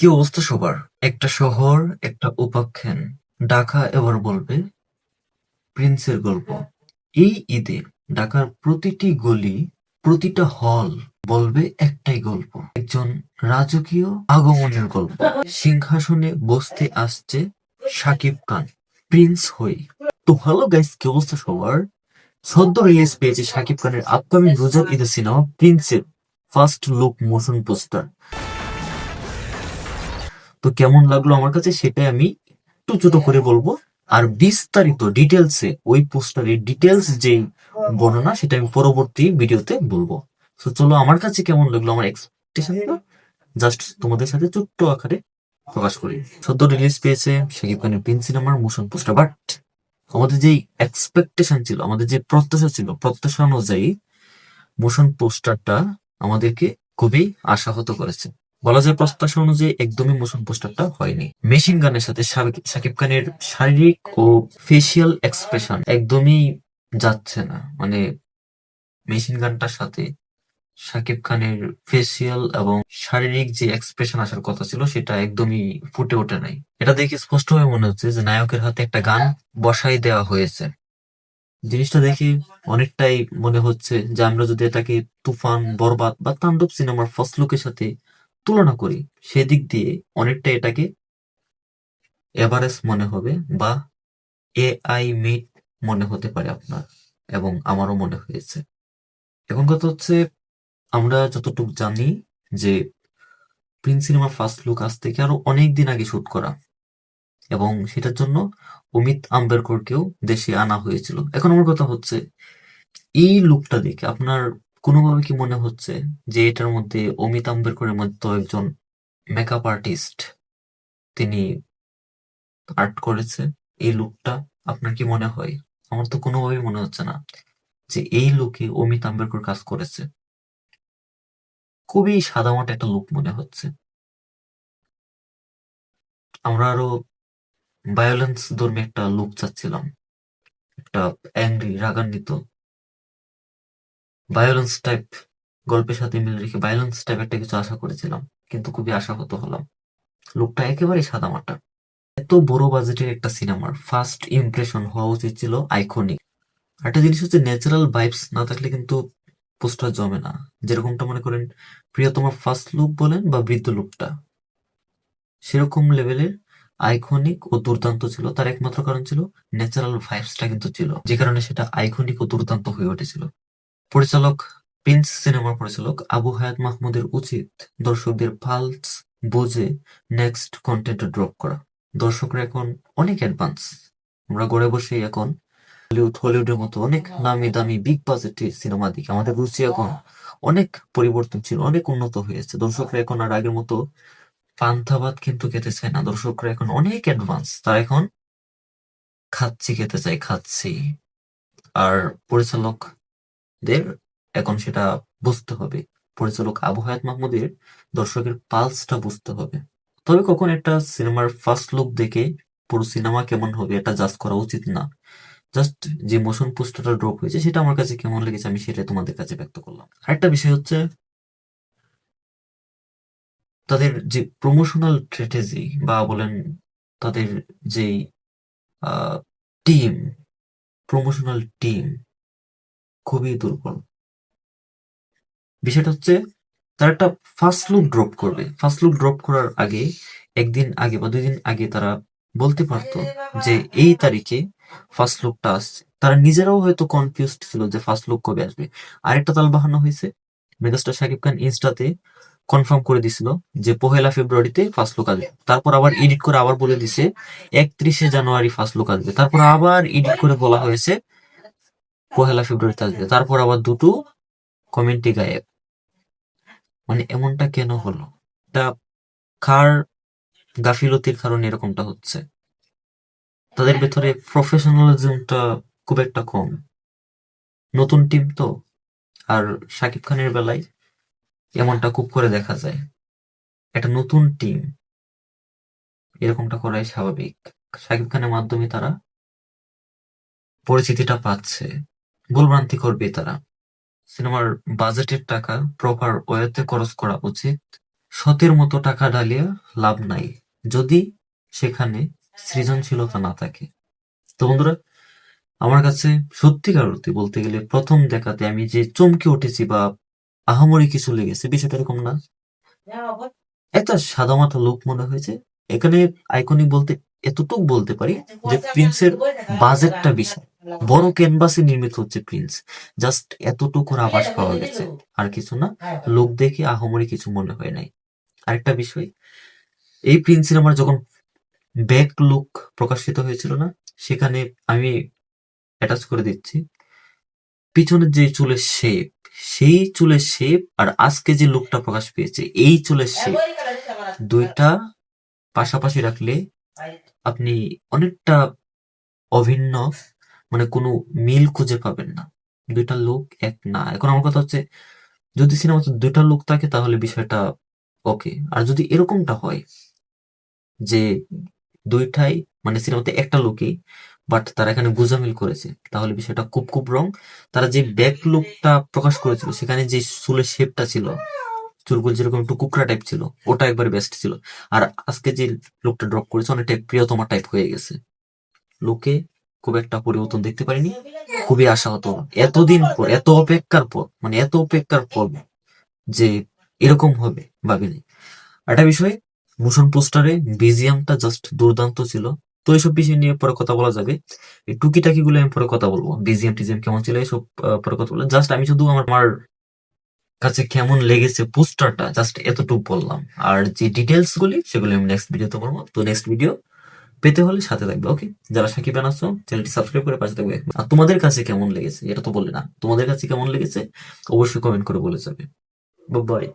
কি অবস্থা সবার? একটা শহর, একটা উপাখ্যান। ঢাকা এবার বলবে প্রিন্সের গল্প। এই ঈদে ঢাকার প্রতিটি গলি, প্রতিটা হল বলবে একটাই গল্প, একজন রাজকীয় আগমনের গল্প। সিংহাসনে বসতে আসছে সাকিব খান, প্রিন্স হই তো হ্যালো গাইস, কি অবস্থা সবার? সদ্য রিলিজ পেয়েছে সাকিব খানের আপকামিং রোজার ঈদের সিনেমা প্রিন্সের ফার্স্ট লুক মোশন পোস্টার। তো কেমন লাগল আমার কাছে সেটাই আমি একটু ছোট করে বলব। আর বিস্তারিত ডিটেলসে ওই পোস্টারের ডিটেলস যেই বর্ণনা, সেটা আমি পরবর্তী ভিডিওতে বলব। তো চলো, আমার কাছে কেমন লাগল আমার এক্সপেকটেশনটা জাস্ট তোমাদের সাথে ছোট্ট আকারে প্রকাশ করি। সদ্য রিলিজ পেয়েছে শাকিব খানের পিন সিনেমার মোশন পোস্টার বাট আমাদের যেই এক্সপেকটেশন ছিল, আমাদের যে প্রত্যাশা ছিল, প্রত্যাশা অনুযায়ী মোশন পোস্টারটা আমাদেরকে খুবই আশাহত করেছে। বলা যায় প্রত্যাশা অনুযায়ী একদমই মোশন পোস্টারটা হয়নি। মেশিন গানের সাথে শাকিব খানের শারীরিক ও ফেসিয়াল এক্সপ্রেশন একদমই যাচ্ছে না। মানে মেশিন গানটার সাথে শাকিব খানের ফেসিয়াল এবং শারীরিক যে এক্সপ্রেশন আসার কথা ছিল, সেটা একদমই ফুটে ওঠে নাই। এটা দেখে স্পষ্টভাবে মনে হচ্ছে যে নায়কের হাতে একটা গান বসাই দেওয়া হয়েছে। জিনিসটা দেখে অনেকটাই মনে হচ্ছে যে আমরা যদি এটাকে তুফান, বরবাদ বা তাণ্ডব সিনেমার ফার্স্ট লুকের সাথে তুলনা করি, সেদিক দিয়ে অনেকটা এটাকে এভারেজ মনে হবে বা এআই মিট মনে হতে পারে আপনার এবং আমারও মনে হয়েছে। এখন কথা হচ্ছে, আমরা যতটুকু জানি যে প্রিন্স সিনেমার ফার্স্ট লুক আজ থেকে আরও অনেক দিন আগে শুট করা এবং সেটার জন্য অমিত আম্বেরকরকেও দেশে আনা হয়েছিল। এখন আমার কথা হচ্ছে, এই লুকটা দেখে আপনার কোনোভাবে কি মনে হচ্ছে যে এটার মধ্যে অমিত আম্বেরকরের মতো একজন মেকআপ আর্টিস্ট তিনি আর্ট করেছে? এই লুকটা আপনার কি মনে হয়? আমার তো কোনোভাবেই মনে হচ্ছে না যে এই লুকে অমিত আম্বেরকর কাজ করেছে। খুবই সাদামাটা একটা লুক মনে হচ্ছে। আমরা আরও ভায়োলেন্স ধর্মী একটা লুক চাচ্ছিলাম। একটা অ্যাংরি রাগান্বিত ভায়োলেন্স টাইপ গল্পের সাথে মিল রেখে ভায়োলেন্স টাইপ একটা কিছু আশা করেছিলাম, কিন্তু খুবই আশাহত হলাম। লুকটা একেবারেই সাদামাটা এত বড় বাজেটের একটা সিনেমার ফার্স্ট ইমপ্রেশন হওয়া উচিত ছিল আইকনিক একটা জিনিস হচ্ছে ন্যাচারাল ভাইবস না থাকলে কিন্তু পোস্টার জমে না। যেরকমটা মনে করেন প্রিয়তমার ফার্স্ট লুক বলেন বা বৃদ্ধ লুকটা সেরকম লেভেলের আইকনিক ও দুর্দান্ত ছিল। তার একমাত্র কারণ ছিল ন্যাচারাল ভাইবসটা কিন্তু ছিল। যে কারণে সেটা আইকনিক ও দুর্দান্ত হয়ে উঠেছিল। পরিচালক, প্রিন্স সিনেমার পরিচালক আবু হায়াত মাহমুদের উচিত দর্শকদের পালস বুঝে নেক্সট কন্টেন্ট ড্রপ করা। দর্শকরা এখন অনেক অ্যাডভান্স। আমরা ঘরে বসে এখন হলিউড হলিউডের মতো অনেক নামি দামি, বিগ বাজেটের সিনেমা দিকে আমাদের রুচি এখন অনেক পরিবর্তন ছিল, অনেক উন্নত হয়েছে। দর্শকরা এখন আর আগের মতো ভাত কিন্তু খেতে চায় না। দর্শকরা এখন অনেক অ্যাডভান্স। তারা এখন খাচ্ছি, খেতে চায় খাচ্ছি। আর পরিচালকদের এখন সেটা বুঝতে হবে। পরিচালক আবু হায়াত মাহমুদের দর্শকের পালসটা বুঝতে হবে। তবে কখন একটা সিনেমার ফার্স্ট লুক দেখে পুরো সিনেমা কেমন হবে এটা জাজ করা উচিত না। জাস্ট যে মোশন পোস্টারটা ড্রপ হয়েছে সেটা আমার কাছে কেমন লেগেছে আমি সেটা তোমাদের কাছে ব্যক্ত করলাম। আরেকটা বিষয় হচ্ছে তাদের যে প্রমোশনাল স্ট্র্যাটেজি বা বলেন তাদের যে টিম প্রমোশনাল টিম খুবই দুর্বল। বিষয়টা হচ্ছে, তারা একটা ফার্স্ট লুক ড্রপ করবে। ফার্স্ট লুক ড্রপ করার আগে, একদিন আগে বা দুই দিন আগে তারা বলতে পারতো যে, এই তারিখে ফার্স্ট লুকটা আসছে। তারা নিজেরাও হয়তো কনফিউজ ছিল যে ফার্স্ট লুক কবে আসবে। আরেকটা তাল বাহানো হয়েছে, মেগাস্টার শাকিব খান ইনস্টাতে কনফার্ম করে দিছিল যে, পহেলা ফেব্রুয়ারিতে ফার্স্ট লুক আসবে। তারপর আবার এডিট করে আবার বলে দিছে, একত্রিশে জানুয়ারি ফার্স্ট লুক আসবে। তারপর আবার এডিট করে বলা হয়েছে পহেলা ফেব্রুয়ারিতে আসবে তারপর আবার দুটো কমেন্টে গায়েব। মানে এমনটা কেন হলো? এটা কার গাফিলতির কারণে এরকমটা হচ্ছে? তাদের ভেতরে প্রফেশনালিজমটা খুব একটা কম। নতুন টিম তো। আর শাকিব খানের বেলায় এমনটা খুব করে দেখা যায়। একটা নতুন টিম এরকমটা করাই স্বাভাবিক। শাকিব খানের মাধ্যমে তারা পরিচিতিটা পাচ্ছে। ভুলভ্রান্তি করবে তারা সিনেমার বাজেটের টাকা প্রপার ওয়েতে খরচ করা উচিত। সতের মতো টাকা ঢালিয়া লাভ নাই, যদি সেখানে সৃজনশীলতা না থাকে। তো বন্ধুরা, আমার কাছে সত্যিকার অর্থে বলতে গেলে প্রথম দেখাতে আমি যে চমকে উঠেছি বা আহামরি কিছু লেগেছে, বিষয়টা এরকম না। একটা সাদামাটা লোক মনে হয়েছে, এখানে আইকনিক বলতে এতটুক বলতে পারি যে প্রিন্সের বাজেটটা বিশাল। বড় ক্যানভাসে নির্মিত হচ্ছে প্রিন্স জাস্ট এতটুকুর আভাস পাওয়া গেছে। আর কিছু না লোক দেখে আহামরি কিছু মনে হয় নাই। আরেকটা বিষয় এই প্রিন্স সিনেমার যখন ব্যাক লুক প্রকাশিত হয়েছিল না সেখানে আমি অ্যাটাচ করে দিচ্ছি। পিছনের যে চুলের শেপ সেই চুলের শেপ আর আজকে যে লুকটা প্রকাশ পেয়েছে এই চুলের শেপ দুইটা পাশাপাশি রাখলে আপনি অনেকটা অভিন্ন মানে কোনো মিল খুঁজে পাবেন না। দুইটা লোক এক না। এখন আমার কথা হচ্ছে, যদি সিনেমাতে দুইটা লোক থাকে তাহলে বিষয়টা ওকে আর যদি এরকমটা হয় যে দুইটাই মানে সিনেমাতে একটা লোকই বাট তারা এখানে গুজামিল করেছে, তাহলে বিষয়টা খুব খুব রং তারা যে ব্যাক লুকটা প্রকাশ করেছিল, সেখানে যে চুলের শেপটা ছিল, চুলগুলো যেরকম একটু কুকরা টাইপ ছিল, ওটা একবার বেস্ট ছিল। আর আজকে যে লুকটা ড্রপ করেছে অনেকটা প্রিয়তমা টাইপ হয়ে গেছে। লুকে খুব একটা পরিবর্তন দেখতে পারিনি। খুবই আশাহত। এতদিন পর, এত অপেক্ষার পর মানে এত অপেক্ষার পর যে এরকম হবে, ভাবিনি। একটা বিষয়, মোশন পোস্টারে বিজিএমটা জাস্ট দুর্দান্ত ছিল। তো এইসব বিষয় নিয়ে পরে কথা বলা যাবে। এই টুকিটাকি গুলো আমি পরে কথা বলব। বিজিএম টিজিএম কেমন ছিল এইসব পরে কথা বলব। জাস্ট আমি শুধু আমার আমার কাছে কেমন লেগেছে পোস্টারটা জাস্ট এতটুকু বললাম। আর যে ডিটেলস গুলি, সেগুলো আমি নেক্সট ভিডিওতে বলব। তো নেক্সট ভিডিও পেতে হলে সাথে থাকবে ওকে যারা সাকিব আছো চ্যানেলটি সাবস্ক্রাইব করে পাশে থাকবে। আর তোমাদের কাছে কেমন লেগেছে? এটা তো বললে না। তোমাদের কাছে কেমন লেগেছে? অবশ্যই কমেন্ট করে বলে যাবে। বাই